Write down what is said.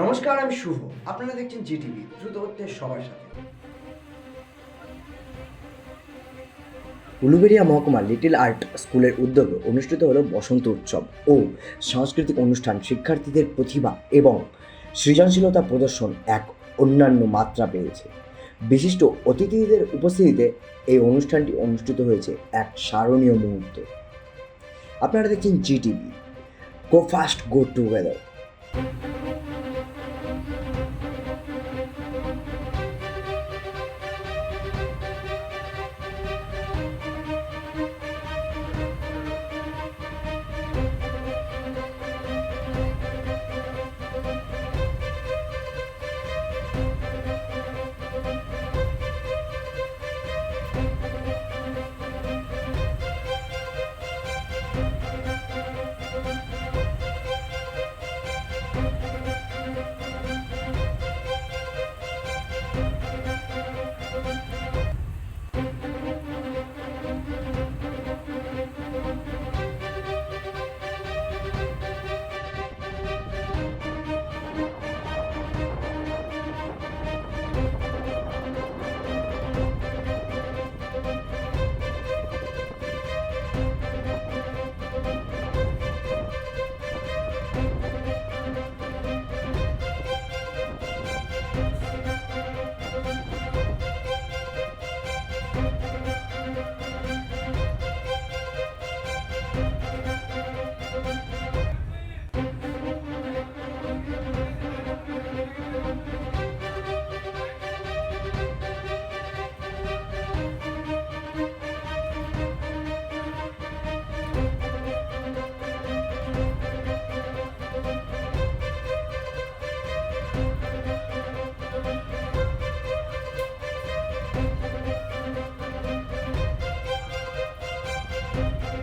নমস্কার, আমি শুভ। আপনারা দেখছেন জিটিভি, দ্রুত হচ্ছে সবার সাথে। উলুবেড়িয়া মহকুমা লিটিল আর্ট স্কুলের উদ্যোগে অনুষ্ঠিত হলো বসন্ত উৎসব ও সাংস্কৃতিক অনুষ্ঠান শিক্ষার্থীদের প্রতিভা এবং সৃজনশীলতা প্রদর্শন এক অন্যান্য মাত্রা পেয়েছে। বিশিষ্ট অতিথিদের উপস্থিতিতে এই অনুষ্ঠানটি অনুষ্ঠিত হয়েছে এক স্মরণীয় মুহূর্ত। আপনারা দেখছেন GTV, go fast go together. Música